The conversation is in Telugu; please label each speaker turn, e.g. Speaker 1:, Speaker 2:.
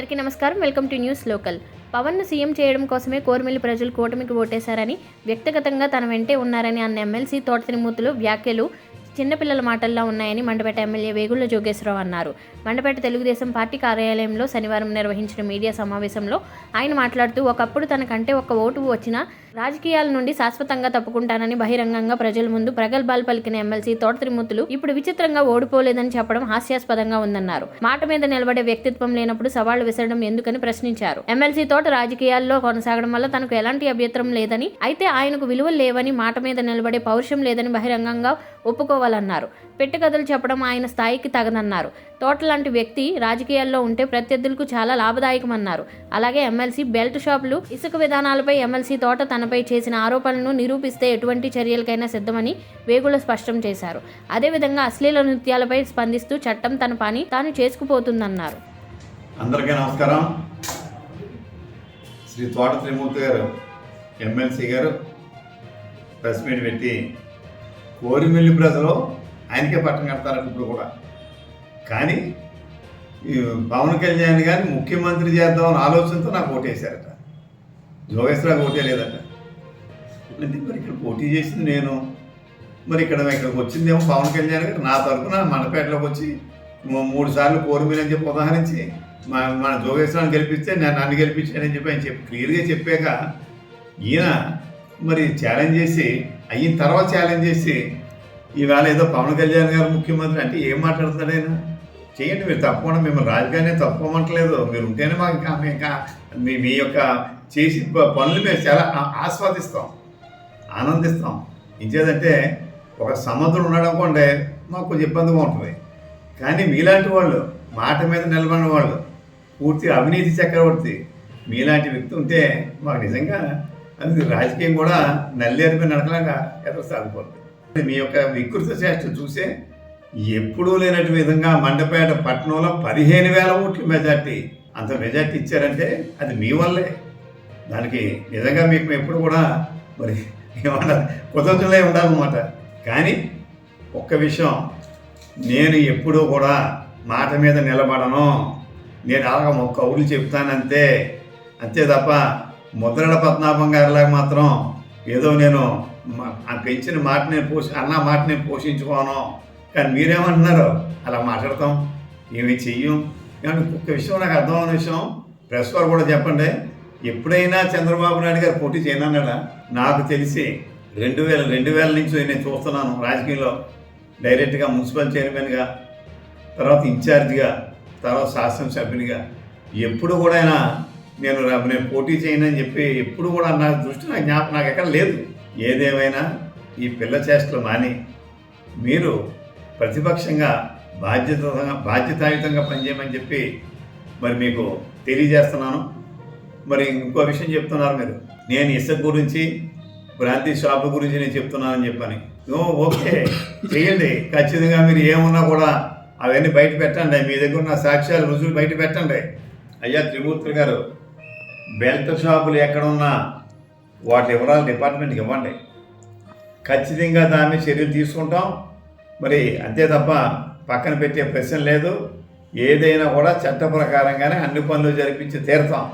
Speaker 1: నమస్కారం. Welcome to news local. పవన్ను CM చేయడం కోసమే కోరమిల్లి ప్రజలు కూటమికి ఓటేశారని వ్యక్తిగతంగా తన వెంటే ఉన్నారని అన్న ఎమ్మెల్సీ తోట తిరుమూర్తులు వ్యాఖ్యలు చిన్నపిల్లల మాటల్లో ఉన్నాయని మండపేట ఎమ్మెల్యే వేగుళ్ళ జోగేశ్వరరావు అన్నారు. మండపేట తెలుగుదేశం పార్టీ కార్యాలయంలో శనివారం నిర్వహించిన మీడియా సమావేశంలో ఆయన మాట్లాడుతూ ఒకప్పుడు తనకంటే ఒక ఓటు వచ్చిన రాజకీయాల నుండి శాశ్వతంగా తప్పుకుంటానని బహిరంగంగా ప్రజల ముందు ప్రగల్భాలు పలికిన ఎమ్మెల్సీ తోట త్రిమూర్తులు ఇప్పుడు విచిత్రంగా ఓడిపోలేదని చెప్పడం హాస్యాస్పదంగా ఉందన్నారు. మాట మీద నిలబడే వ్యక్తిత్వం లేనప్పుడు సవాళ్ళు విసరడం ఎందుకని ప్రశ్నించారు. ఎమ్మెల్సీ తోట రాజకీయాల్లో కొనసాగడం వల్ల తనకు ఎలాంటి అభ్యంతరం లేదని అయితే ఆయనకు విలువలు లేవని మాట మీద నిలబడే పౌరుషం లేదని బహిరంగంగా ఒప్పుకో ఒప్పుకోవాలన్నారు పెట్టుకథలు చెప్పడం ఆయన స్థాయికి తగదన్నారు. తోట లాంటి వ్యక్తి రాజకీయాల్లో ఉంటే ప్రత్యర్థులకు చాలా లాభదాయకమన్నారు. అలాగే ఎమ్మెల్సీ బెల్ట్ షాపులు ఇసుక విధానాలపై ఎమ్మెల్సీ తోట తనపై చేసిన ఆరోపణలను నిరూపిస్తే ఎటువంటి చర్యలకైనా సిద్ధమని వేగుల స్పష్టం చేశారు. అదేవిధంగా అశ్లీల నృత్యాలపై స్పందిస్తూ చట్టం తన పని తాను చేసుకుపోతుందన్నారు.
Speaker 2: అందరికీ నమస్కారం. శ్రీ తోట త్రిమూర్తి గారు ఎమ్మెల్సీ గారు ప్రెస్ మీట్ పెట్టి కోరిమిల్లి ప్రజలు ఆయనకే పట్టం కడతారట ఇప్పుడు కూడా. కానీ ఈ పవన్ కళ్యాణ్ గారిని ముఖ్యమంత్రి చేద్దామని ఆలోచనతో నాకు ఓటేశారట. జోగేశ్వరరావు ఓటే లేదట. అంటే మరి ఇక్కడ పోటీ చేసింది నేను. మరి ఇక్కడ ఇక్కడికి వచ్చిందేమో పవన్ కళ్యాణ్ గారు నా తరఫున మనపేటలోకి వచ్చి మూడు సార్లు కోరిమిల్ అని చెప్పి ఉదాహరించి మా మన జోగేశ్వరాన్ని గెలిపిస్తే నేను నన్ను గెలిపించానని చెప్పి ఆయన చెప్పి క్లియర్గా చెప్పాక ఈయన మరి ఛాలెంజ్ చేసి అయిన తర్వాత ఛాలెంజ్ చేసి ఈవేళ ఏదో పవన్ కళ్యాణ్ గారు ముఖ్యమంత్రి అంటే ఏం మాట్లాడుతున్నాడు ఆయన? చేయండి మీరు తప్పకుండా మిమ్మల్ని రాజకీయాన్ని తప్పుకోమంటలేదు. మీరు ఉంటేనే మాకు ఇంకా ఇంకా మీ మీ యొక్క చేసి పనులు మేము చాలా ఆస్వాదిస్తాం ఆనందిస్తాం. ఇంకేదంటే ఒక సముద్రం ఉన్నాడు అనుకోండి మాకు కొంచెం ఇబ్బందిగా ఉంటుంది. కానీ మీలాంటి వాళ్ళు మాట మీద నిలబడిన వాళ్ళు పూర్తి అవినీతి చక్రవర్తి మీలాంటి వ్యక్తి ఉంటే మాకు నిజంగా అందుకే రాజకీయం కూడా నల్లేరుపై నడకలాగా ఎదురు సాగిపోతుంది మీ యొక్క వికృత చేష్ట చూసే ఎప్పుడూ లేనట్టు విధంగా మండపేట పట్టణంలో పదిహేను వేల ఓట్ల మెజార్టీ. అంత మెజార్టీ ఇచ్చారంటే అది మీ వల్లే. దానికి నిజంగా మీకు ఎప్పుడు కూడా మరి ఏమన్నా కృతజ్ఞులై ఉండాలన్నమాట. కానీ ఒక్క విషయం నేను ఎప్పుడూ కూడా మాట మీద నిలబడను. నేను అలాగ ఒక కౌలు చెప్తానంతే. అంతే తప్ప ముద్రడ పద్మనాభం గారిలాగా మాత్రం ఏదో నేను మా- ఆ పెంచిన మాట నేను పోషి అన్న మాట నేను పోషించుకోను. కానీ మీరేమంటున్నారు? అలా మాట్లాడతాం. ఏమి చెయ్యం? కానీ ఒక్క విషయం నాకు అర్థమైన విషయం. ప్రెస్ వారు కూడా చెప్పండి. ఎప్పుడైనా చంద్రబాబు నాయుడు గారు పోటీ చేయనన్నాడా? నాకు తెలిసి రెండు వేల రెండు వేల నుంచి నేను చూస్తున్నాను రాజకీయంలో. డైరెక్ట్గా మున్సిపల్ చైర్మన్గా తర్వాత ఇన్ఛార్జ్గా తర్వాత శాసనసభ్యునిగా. ఎప్పుడు కూడా ఆయన నేను నేను పోటీ చేయను అని చెప్పి ఎప్పుడు కూడా నా దృష్టి నా జ్ఞాపకం నాకు ఎక్కడ లేదు. ఏదేమైనా ఈ పిల్ల చేష్టలు మాని మీరు ప్రతిపక్షంగా బాధ్యత బాధ్యతాయుతంగా పనిచేయమని చెప్పి మరి మీకు తెలియజేస్తున్నాను. మరి ఇంకో విషయం చెప్తున్నారు మీరు. నేను ఇసుక గురించి భ్రాంతి షాపు గురించి నేను చెప్తున్నానని చెప్పని. Oh okay. చేయండి. ఖచ్చితంగా మీరు ఏమున్నా కూడా అవన్నీ బయట పెట్టండి. మీ దగ్గర ఉన్న సాక్ష్యాలు రుజువులు బయట పెట్టండి. అయ్యా త్రిమూర్తులు గారు బెల్ట్ షాపులు ఎక్కడున్నా వాటి వివరాలు డిపార్ట్మెంట్కి ఇవ్వండి. ఖచ్చితంగా దాన్ని చర్యలు తీసుకుంటాం. మరి అంతే తప్ప పక్కన పెట్టే ప్రశ్న లేదు. ఏదైనా కూడా చట్ట ప్రకారంగానే అన్ని పనులు జరిపించి తీరుతాం.